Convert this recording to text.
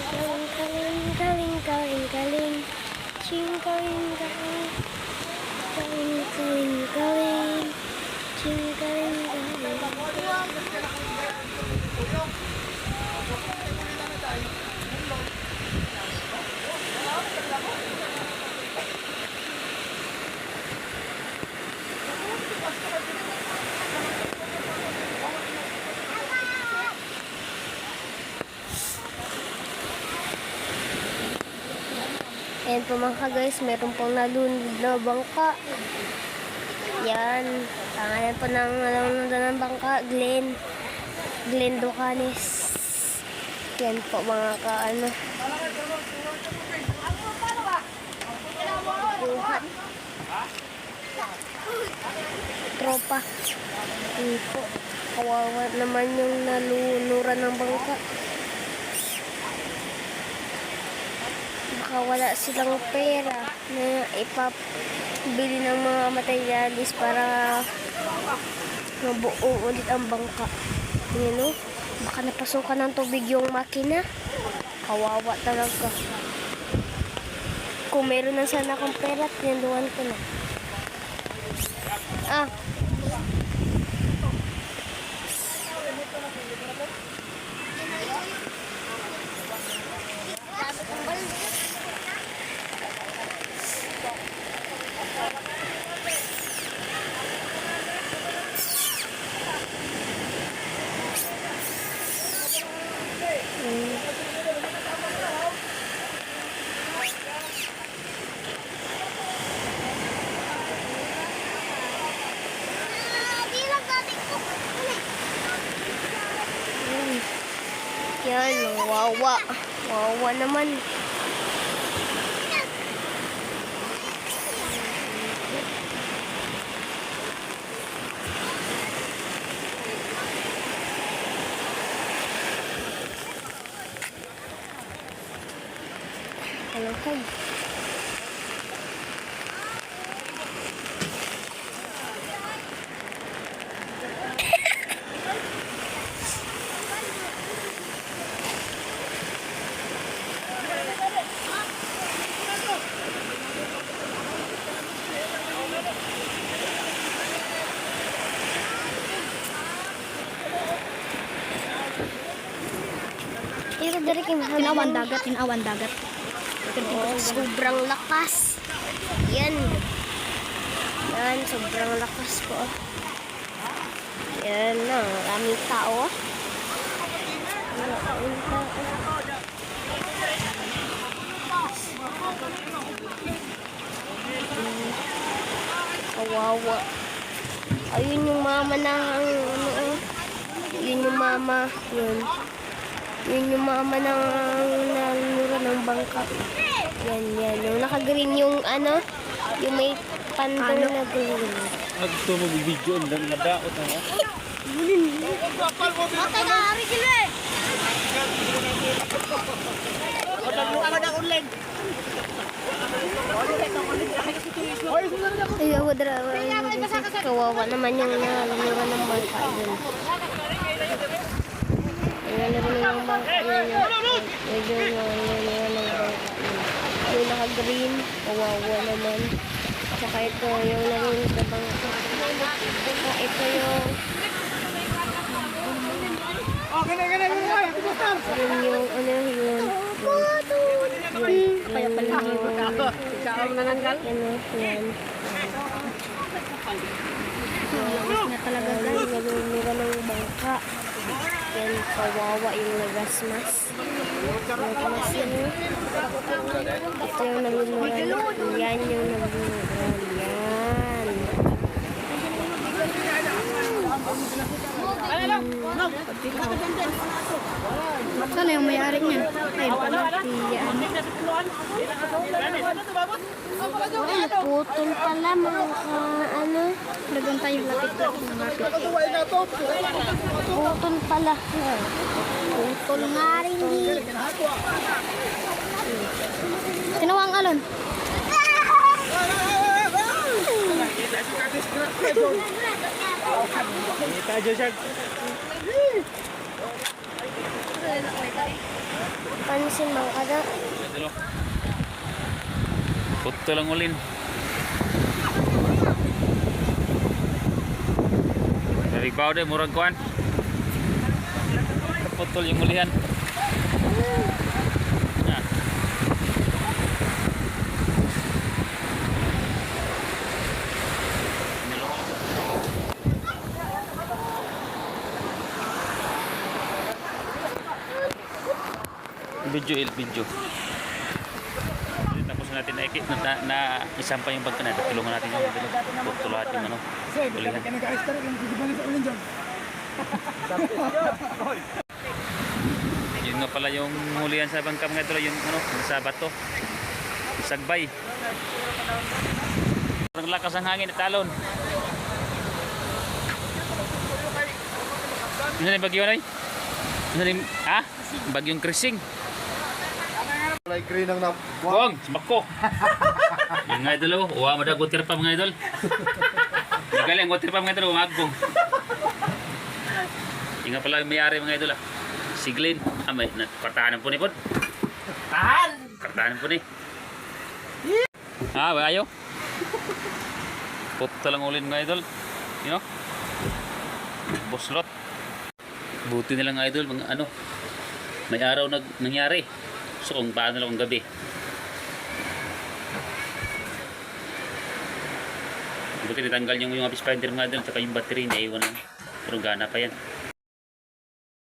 galing, galing, Ayan po mga guys, meron pong nalunod na bangka. Yan. Pangalan po ng nalunod ng bangka, Glenn. Glenn Ducanes. Yan po mga kaano. Buhat. Tropa. Yan po. Kawawa naman yung nalunuran ng bangka. Baka wala silang pera na ipabili ng mga materialis para mabuo ulit ang bangka. Yan o. Baka napasukan ng tubig yung makina. Kawawa talaga. Kung meron na sana akong pera, tinanduan ko na. Ah, Yan, wawa. Wawa naman. Hello, hi. Dari kay. Tinawan dagat, tinawan dagat. Oh, sobrang lakas. Yan. Yan, sobrang lakas po. Yan na, maraming tao. ah. Kawawa. Ayun yung mama na ano, oh. Yun yung mama. Yun. Yun yung mama ng nanura ng bangka. Yan, yan. Yung naka-green yung ano, yung may pandong na green. Ako gusto mo video ang lang nadaot na nga. Matay na, hari sila eh! Ay, ako dara. Kawawa naman yung nanura ng bangka. Ayan na yung yun. Medyo yung nanura ng bangka. Yun. Yung naka-green, kawawa naman. Tsaka ito, yung narinig na bangka. Tsaka ito yung Okay na, gana, gana, kumusta? Yun yung ano yun. Yun. Kaya pala Yung, Ikaw ang nananggal? ano, yan. Lakas nga talaga guys. Yung nalumira ng kawawa yung nagasmas. Nagasmas yun. Ito yung nalumira. Yan yung nalumira. Yan. Sana yung may-ari niyan. Ay, putol pala mga ano. Lagan tayo lapit-lapit ng lapit. Putol pala. Putol nga rin eh. Tinawang alon. Kita aja siya. Pansin si Mang Kada. Puto lang ulin. Dari bawah deh murag kuan. Putol yung ulihan. Video il video. Tapos na natin na, na, na, na isang pa yung bag na. Tulungan natin yung dalo. Putol yung ano. Ulihan. Yun nga pala yung hulihan sa bangka mga ito, yung ano, sa bato. Sagbay. Parang lakas ang hangin at talon. Ano na yung bagyo na Ano na yung, ha? Bagyong krising. Like green ang nap. Wong, smakko. yung nga idol, oh. uwa mo daw gutir pa mga idol. Yung galing, gutir pa mga idol, umagpong. Yung nga pala yung mayari mga idol, ah. Si Glenn. Ah, may, na, kartahanan po ni Pod. Kartahan! Kartahanan po ni. Ah, ba ayaw? Puto lang ulin mga idol. You know? Boslot. Buti nilang idol, mga ano, may araw nag nangyari. So kung paano lang kung gabi. Buti natanggal yung yung finder mga idol, tsaka yung battery, naiwan lang. Pero gana pa yan.